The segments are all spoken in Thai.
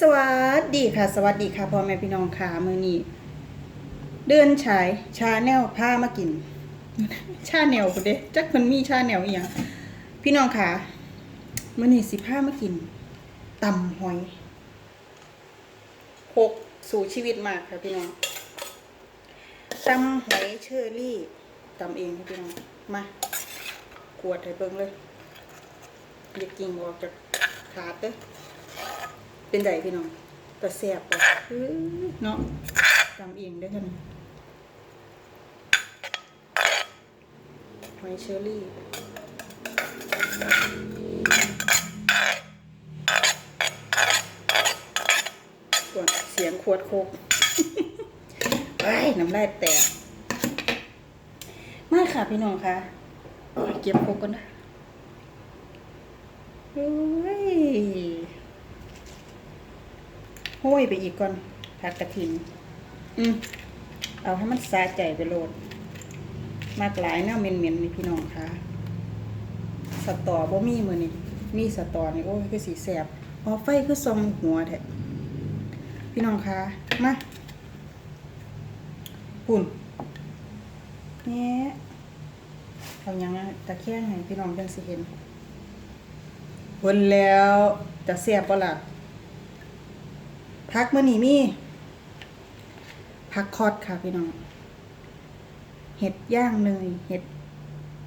สวัสดีค่ะ สวัสดีค่ะพ่อแม่พี่น้องค่ะมือนี้เดินฉายชาแนลพามากิน ชาแนวคนเด้จักมันมีชาแนวอีหยังพี่น้องค่ะมือนี้สิพามากินตำหอยพกสู่ชีวิตมากค่ะพี่น้องตำหอยเชอรี่ตำเองค่ะพี่น้องมาขวดให้เบิ่งเลยอย่ากิ่งออกจากถาดเด้อ เป็นไดพี่น้องแต่แซ่บปะอื้อเนาะจำเองได้อกันหอยเชอรี่ส่วนเสียงขวดโคกไอ้ยน้ำลายแตกมาค่ะพี่น้องค่ะโอ้ยเก็บโคกก่อนนะโอ้ย ห้อยไปอีกก่อนผัดกระถิน อืมเอาให้มันสาใจไปโลด มากหลายเนาะเมนเมนๆนี่พี่น้องค่ะสตอบ่มีมือนี่มีสตอนี่โอ้ยคือสีแสบอ๋อไฟคือซองหัวแท้พี่น้องคะมาปุ่นเนี่ยเอายังไงตะแคงให้พี่น้องจังสิเห็นเพิ่นแล้วจะแสบบ่ล่ะ พักเมื่อนี้มีพักคอดค่ะพี่น้อง เห็ดย่างเนยเห็ด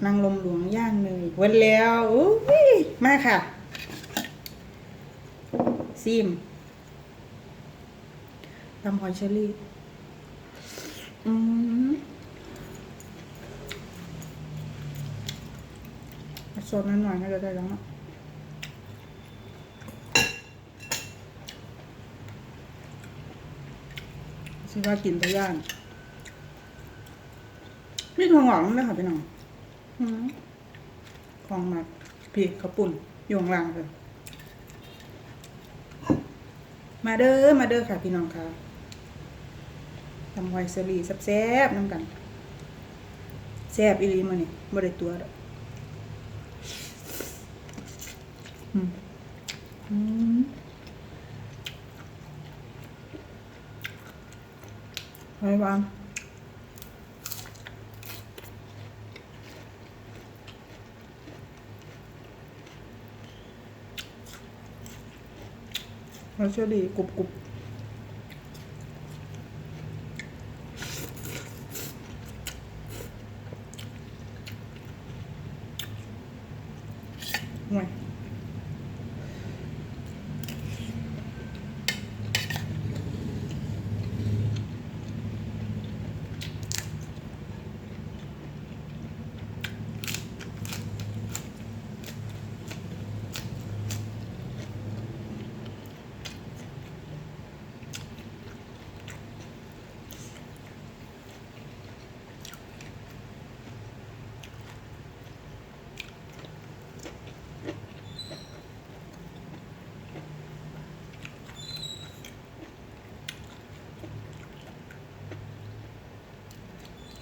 นางลมหลวงย่างเนยวันแล้วอุ้ยมาค่ะซิมตำหอยเชอรี่อืมสดหน่อยๆน่าจะได้แล้วเนาะ สิว่ากินไปย่างมีทองหวังเลยค่ะพี่น้องอืมของหมักพริกข้าวปุ่นอยู่ข้างล่างเลยมาเด้อ มาเด้อค่ะ พี่น้องค่ะทำไวเซอรี่แซ่บๆน้ำกัน แซ่บอีหลีมานี่บ่ได้ตัวดอกอืมอืม ไว้วางเราเชื่อดีกรุบกรุบห่วย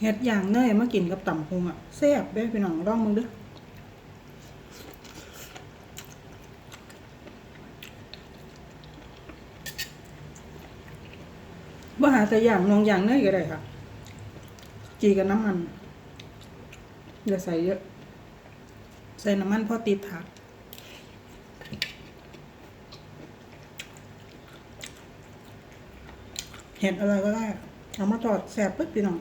เฮ็ดอย่างเนยมากินกับตำพุงอะแซ่บเด้พี่น้องลองมึงด้อว่าหาแต่อย่างนองอย่างเนยก็ได้ค่ะ จีกับน้ำมันอย่าใส่เยอะ ใส่น้ำมันพอติดถาดเห็ดอะไรก็ได้เอามาทอดแซ่บปึ๊บพี่น้อง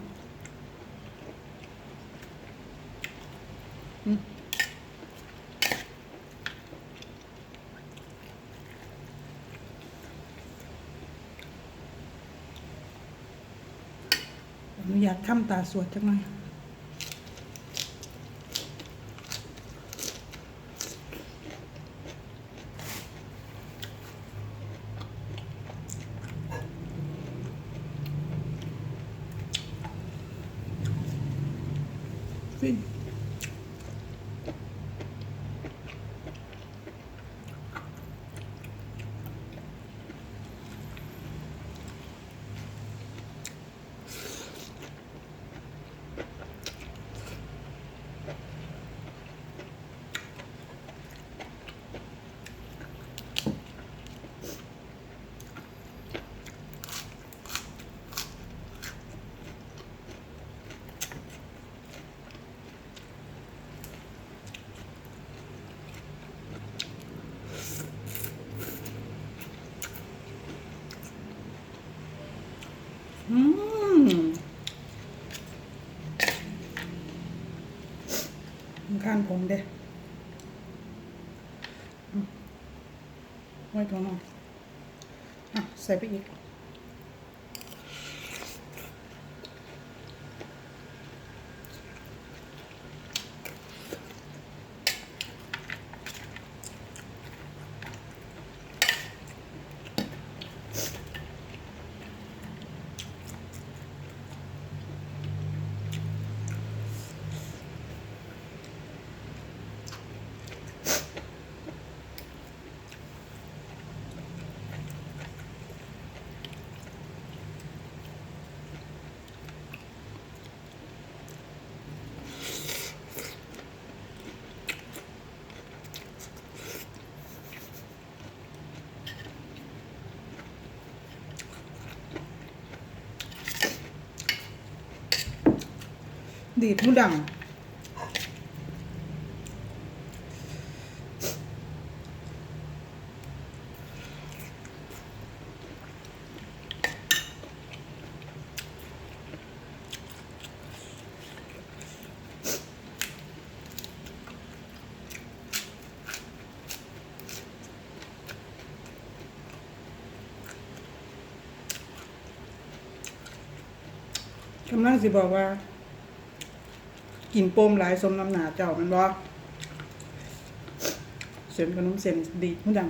อนุญาตข้าตาสวดจังหน่อย ข้างผมเด้ไว้ตรงนอนอะใส่ไปอีก ดีดหูดัง กำลังสิบอกว่า กินโป้มหลายสมน้ำหนาเจ้ามันบ่เส้นขนมเส้นดีดหูดัง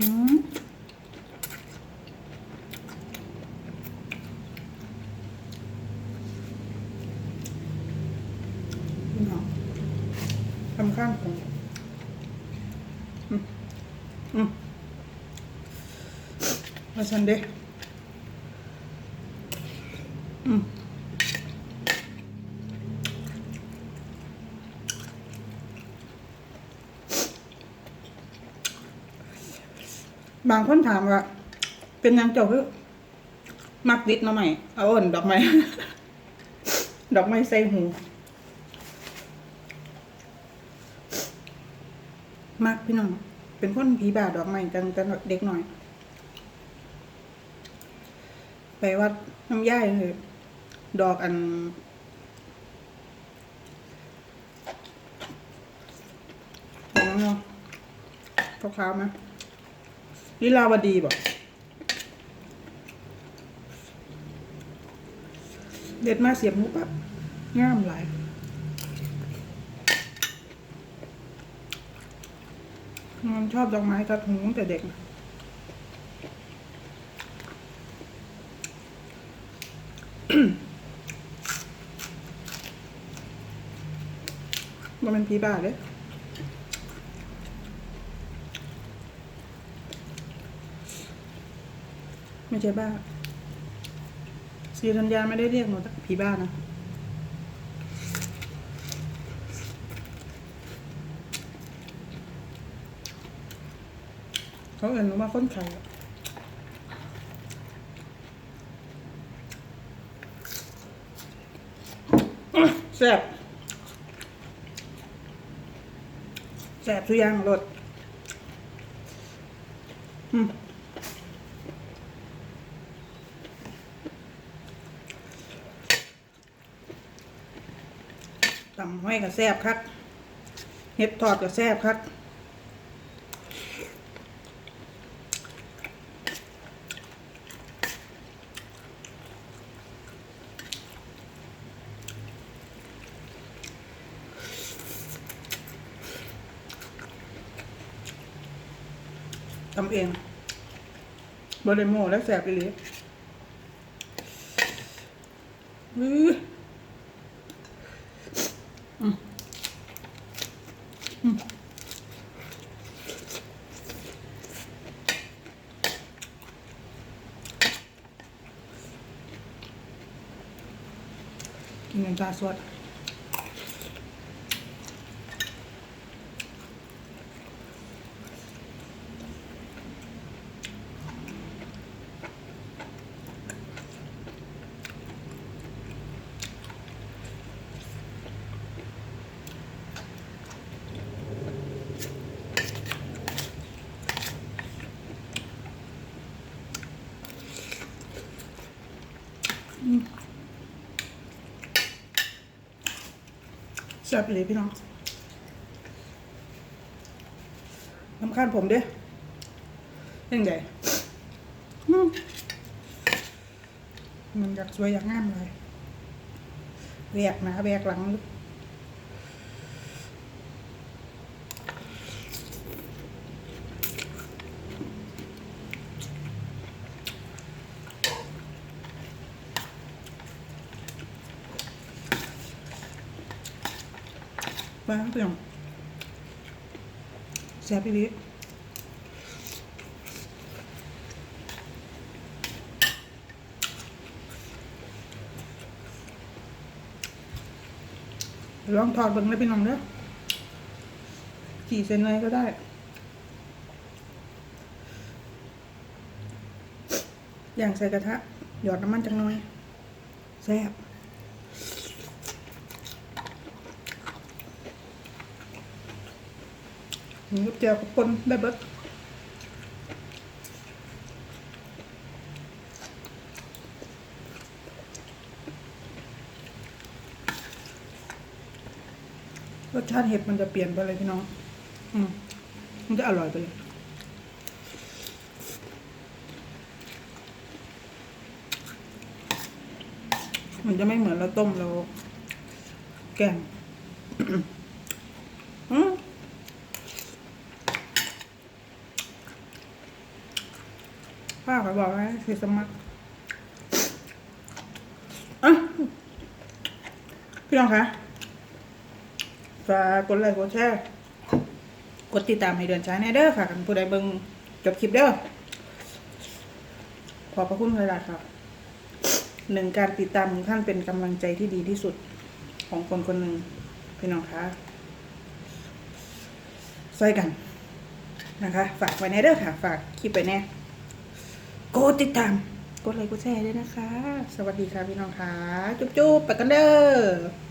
อืมพี่องทำข้างของอืมอืม ฉันเด้บางคนถามว่า เป็นยังเจ้าคือ มักดิดมาใหม่เอาอ่นดอกไม้ ดอกไม้ใส่หูมากพี่น้อง เป็นคนผีบาดอกไม้กันกันเด็กหน่อย ไปวัดน้ำย่ายเลยดอกอันของเนาะขาวๆไหมลิลาวดีบอกเด็ดมาเสียบมูปั๊บง่ามหลายมันชอบดอกไม้กระถุงตั้งแต่เด็กนะ มันเป็นพีบ้าเลยไม่ใช่บ้าสีธัญญาไม่ได้เรียกหนูผีบ้านะเขาเอ่นว่าคนไข่อะอื้อ แซ่บแซ่บทุกอย่างรสอืมตำห้อยกับแซ่บครับเห็ดทอดกับแซ่บครับ ทำเองบริโมแล้วแสบไปเลยอืออืมกินกันตาสด จับไปเลยพี่น้องน้ำข้านผมเด้ยังไงมมันอยากสวยอยากงามเลยแวกหนะแวกหลัง พี่น้องแซ่บพี่ลิลองทอดเบิ่งเลยพี่น้องเด้อกี่เซนเลยก็ได้อย่างใส่กระทะ หยอดน้ำมันจังน่อย แซ่บ นี่ก็เจียวกับปนได้เบิดรสชาติเห็ดมันจะเปลี่ยนไปเลยพี่น้อง อืม มันจะอร่อยไปเลยมันจะไม่เหมือนเราต้มเราแกงอืม ป้าขอบอกนะคือสมัครอะพี่น้องคะฝากกดไลค์กดแชร์กดติดตามให้เดือนช้าแน่เด้อค่ะผู้ใดเบิ่งจบคลิปเด้อขอบพระคุณเลยล่ะครับหนึ่งการติดตามของท่านเป็นกำลังใจที่ดีที่สุดของคนคนหนึ่งพี่น้องคะช่วยกันนะคะ ฝากไว้ในเด้อค่ะ ฝากคลิปไปแน่ กดติดตาม กดไลค์กดแชร์ด้วยนะคะ สวัสดีค่ะพี่น้องคะจุ๊บๆไปกันเด้อ